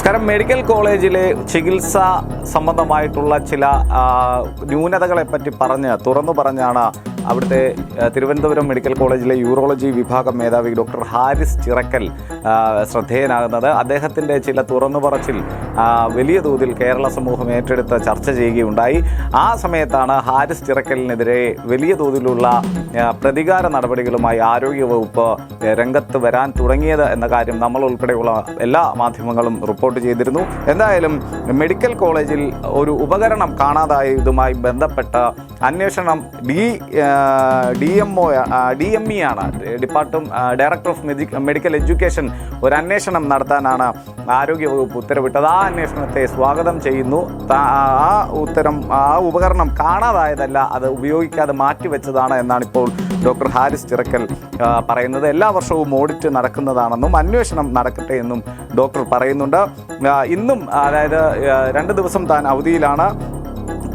നമസ്കാരം. മെഡിക്കൽ കോളേജിലെ ചികിത്സ സംബന്ധമായിട്ടുള്ള ചില ന്യൂനതകളെപ്പറ്റി ന്യൂനതകളെ പറ്റി പറഞ്ഞ് തുറന്നു പറഞ്ഞാണ് അവിടുത്തെ തിരുവനന്തപുരം മെഡിക്കൽ കോളേജിലെ യൂറോളജി വിഭാഗം മേധാവി ഡോക്ടർ ഹാരിസ് ചിറക്കൽ ശ്രദ്ധേയനാകുന്നത്. അദ്ദേഹത്തിന്റെ ചില തുറന്നു പറച്ചിൽ വലിയ തോതിൽ കേരള സമൂഹം ഏറ്റെടുത്ത് ചർച്ച ചെയ്യുകയുണ്ടായി. ആ സമയത്താണ് ഹാരിസ് ചിറക്കലിനെതിരെ വലിയ തോതിലുള്ള പ്രതികാര നടപടികളുമായി ആരോഗ്യവകുപ്പ് രംഗത്ത് വരാൻ തുടങ്ങിയത് എന്ന കാര്യം നമ്മൾ ഉൾപ്പെടെയുള്ള എല്ലാ മാധ്യമങ്ങളും റിപ്പോർട്ട് ചെയ്തിരുന്നു. എന്തായാലും മെഡിക്കൽ കോളേജിൽ ഒരു ഉപകരണം കാണാതായതുമായി ബന്ധപ്പെട്ട അന്വേഷണം D D M O D M E ആണ്. Department director of medical education ഒരു അന്വേഷണം നടത്താനാണ് ആരോഗ്യവകുപ്പ് ഉത്തരവിട്ടത്. ആ അന്വേഷണത്തെ സ്വാഗതം ചെയ്യുന്നു. ആ ഉത്തരം ആ ഉപകരണം കാണാതായതല്ല അത് ഉപയോഗിക്കാതെ മാറ്റിവെച്ചതാണ് എന്നാണ് ഇപ്പോൾ ഡോക്ടർ ഹാരിസ് ചിറക്കൽ പറയുന്നത്. എല്ലാ വർഷവും ഓഡിറ്റ് നടക്കുന്നതാണെന്നും അന്വേഷണം നടക്കട്ടെ എന്നും ഡോക്ടർ പറയുന്നുണ്ട്. ഇന്നും അതായത് രണ്ട് ദിവസം താൻ അവധിയിലാണ്.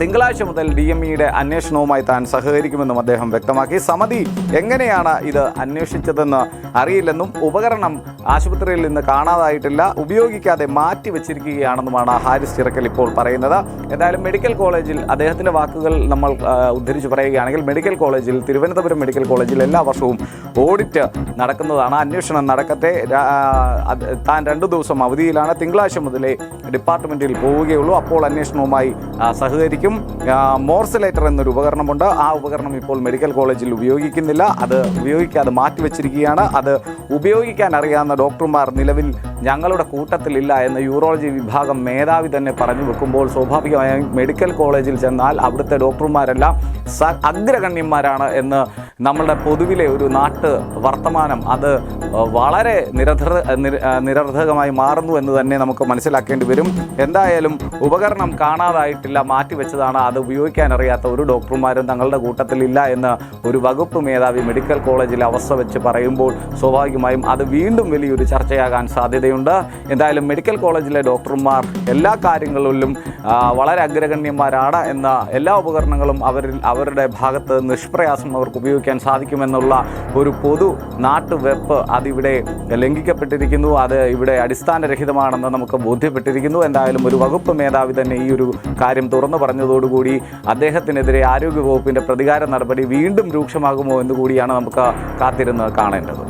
തിങ്കളാഴ്ച മുതൽ ഡി എം ഇയുടെ അന്വേഷണവുമായി താൻ സഹകരിക്കുമെന്നും അദ്ദേഹം വ്യക്തമാക്കി. സമിതി എങ്ങനെയാണ് ഇത് അന്വേഷിച്ചതെന്ന് അറിയില്ലെന്നും ഉപകരണം ആശുപത്രിയിൽ നിന്ന് കാണാതായിട്ടില്ല ഉപയോഗിക്കാതെ മാറ്റി വെച്ചിരിക്കുകയാണെന്നുമാണ് ഹാരിസ് ചിറക്കൽ ഇപ്പോൾ പറയുന്നത്. എന്തായാലും മെഡിക്കൽ കോളേജിൽ അദ്ദേഹത്തിന്റെ വാക്കുകൾ നമ്മൾ ഉദ്ധരിച്ച് പറയുകയാണെങ്കിൽ മെഡിക്കൽ കോളേജിൽ തിരുവനന്തപുരം മെഡിക്കൽ കോളേജിൽ എല്ലാ വർഷവും ഓഡിറ്റ് നടക്കുന്നതാണ് അന്വേഷണം നടക്കട്ടെ. രാ- താൻ രണ്ടു ദിവസം അവധിയിലാണ് തിങ്കളാഴ്ച മുതലേ ഡിപ്പാർട്ട്മെന്റിൽ പോവുകയുള്ളൂ. അപ്പോൾ അന്വേഷണവുമായി സഹകരിക്കും ആ, മോർസിലേറ്റർ എന്നൊരു ഉപകരണമുണ്ട്. ആ ഉപകരണം ഇപ്പോൾ മെഡിക്കൽ കോളേജിൽ ഉപയോഗിക്കുന്നില്ല. അത് ഉപയോഗിക്കാതെ മാറ്റിവെച്ചിരിക്കുകയാണ് അത് ഉപയോഗിക്കാൻ അറിയാവുന്ന ഡോക്ടർമാർ നിലവിൽ ഞങ്ങളുടെ കൂട്ടത്തിലില്ല എന്ന് യൂറോളജി വിഭാഗം മേധാവി തന്നെ പറഞ്ഞു വെക്കുമ്പോൾ സ്വാഭാവികമായും മെഡിക്കൽ കോളേജിൽ ചെന്നാൽ അവിടുത്തെ ഡോക്ടർമാരെല്ലാം അഗ്രഗണ്യന്മാരാണ് എന്ന് നമ്മളുടെ പൊതുവിലെ ഒരു നാട്ട് വർത്തമാനം അത് വളരെ നിരധ നിര- നിരർത്ഥകമായി മാറുന്നു എന്ന് തന്നെ നമുക്ക് മനസ്സിലാക്കേണ്ടി വരും. എന്തായാലും ഉപകരണം കാണാതായിട്ടില്ല മാറ്റിവെച്ചതാണ് അത് ഉപയോഗിക്കാൻ അറിയാത്ത ഒരു ഡോക്ടർമാരും തങ്ങളുടെ കൂട്ടത്തിലില്ല എന്ന് ഒരു വകുപ്പ് മേധാവി മെഡിക്കൽ കോളേജിൽ അവസ്ഥ വെച്ച് പറയുമ്പോൾ സ്വാഭാവികമായും അത് വീണ്ടും വലിയൊരു ചർച്ചയാകാൻ സാധ്യതയുണ്ട്. എന്തായാലും മെഡിക്കൽ കോളേജിലെ ഡോക്ടർമാർ എല്ലാ കാര്യങ്ങളിലും വളരെ അഗ്രഗണ്യന്മാരാണ് എന്ന എല്ലാ ഉപകരണങ്ങളും അവരിൽ അവരുടെ ഭാഗത്ത് നിഷ്പ്രയാസം അവർക്ക് ഉപയോഗിക്കാൻ സാധിക്കുമെന്നുള്ള ഒരു പൊതു നാട്ടുവെപ്പ് അതിവിടെ ലംഘിക്കപ്പെട്ടിരിക്കുന്നു. അത് ഇവിടെ അടിസ്ഥാനരഹിതമാണെന്ന് നമുക്ക് ബോധ്യപ്പെട്ടിരിക്കുന്നു. എന്തായാലും ഒരു വകുപ്പ് മേധാവി തന്നെ ഈ ഒരു കാര്യം തുറന്നു പറഞ്ഞതോടുകൂടി അദ്ദേഹത്തിനെതിരെ ആരോഗ്യവകുപ്പിന്റെ പ്രതികാര നടപടി വീണ്ടും രൂക്ഷമാകുമോ എന്ന് കൂടിയാണ് നമുക്ക് കാത്തിരുന്ന് കാണേണ്ടത്.